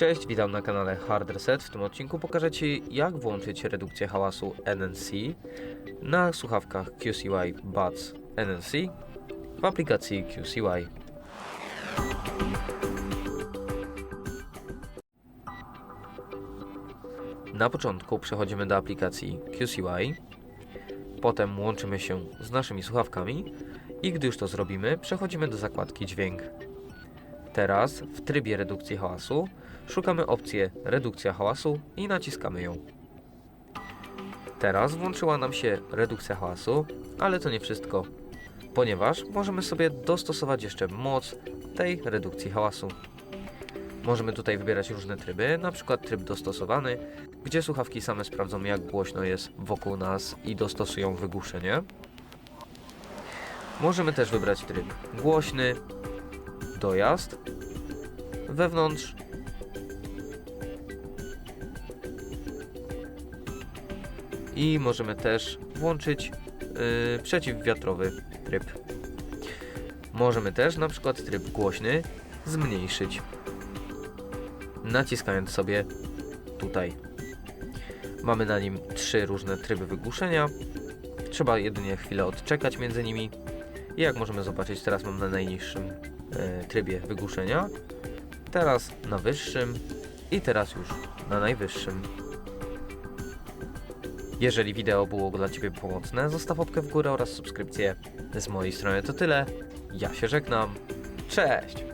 Cześć, witam na kanale Hard Reset. W tym odcinku pokażę Ci jak włączyć redukcję hałasu NNC na słuchawkach QCY Buds NNC w aplikacji QCY. Na początku przechodzimy do aplikacji QCY, potem łączymy się z naszymi słuchawkami i gdy już to zrobimy, przechodzimy do zakładki dźwięk. Teraz w trybie redukcji hałasu szukamy opcję redukcja hałasu i naciskamy ją. Teraz włączyła nam się redukcja hałasu, ale to nie wszystko, ponieważ możemy sobie dostosować jeszcze moc tej redukcji hałasu. Możemy tutaj wybierać różne tryby, na przykład tryb dostosowany, gdzie słuchawki same sprawdzą jak głośno jest wokół nas i dostosują wygłuszenie. Możemy też wybrać tryb głośny, dojazd, wewnątrz i możemy też włączyć yy, przeciwwiatrowy tryb. Możemy też na przykład tryb głośny zmniejszyć, naciskając sobie tutaj. Mamy na nim trzy różne tryby wygłuszenia. Trzeba jedynie chwilę odczekać między nimi. I jak możemy zobaczyć, teraz mam na najniższym trybie wygłuszenia, teraz na wyższym i teraz już na najwyższym. Jeżeli wideo było dla Ciebie pomocne, zostaw łapkę w górę oraz subskrypcję. Z mojej strony to tyle. Ja się żegnam. Cześć!